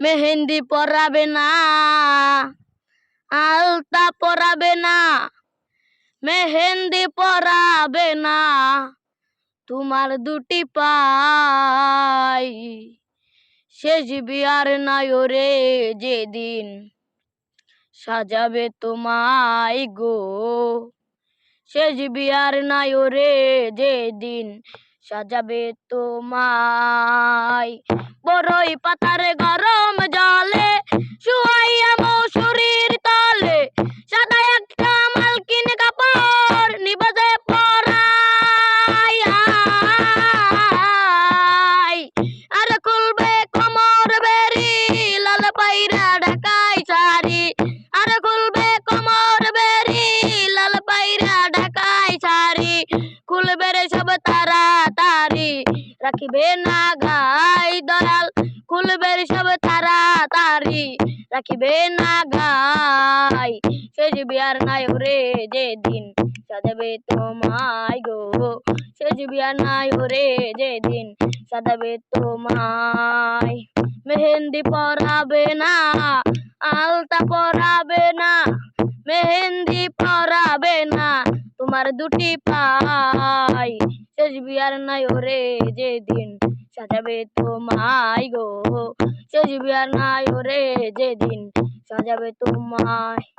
মেহেন্দি পরাবে না, আলতা পরাবে না, মেহেন্দি পরাবে না, তোমার দুটি পাই শেষ বিয়ার নায়রে যেদিন সাজাবে তোমায় গো শেষ বিয়ার নায়রে যেদিন সাজাবে তোমায়। বড়ই পাতার গরম রাখিবে না গাই দয়াল খুলবে রে সব তাড়াতাড়ি রাখিবে না গাই শেষ বিয়ার নাই রে যেদিন, সাজাবে তোমায় গো। শেষ বিয়ার নাই রে যেদিন, সাজাবে তোমায়। মেহেন্দি পরাবে না, আলতা পরাবে না, মেহেন্দি পরাবে না, তোমার দুটি পাই। শেষ বিয়ার নাই ওরে যেদিন সাজাবে তোমায় গো। শেষ বিয়ার নাই ওরে যেদিন সাজাবে তোমায়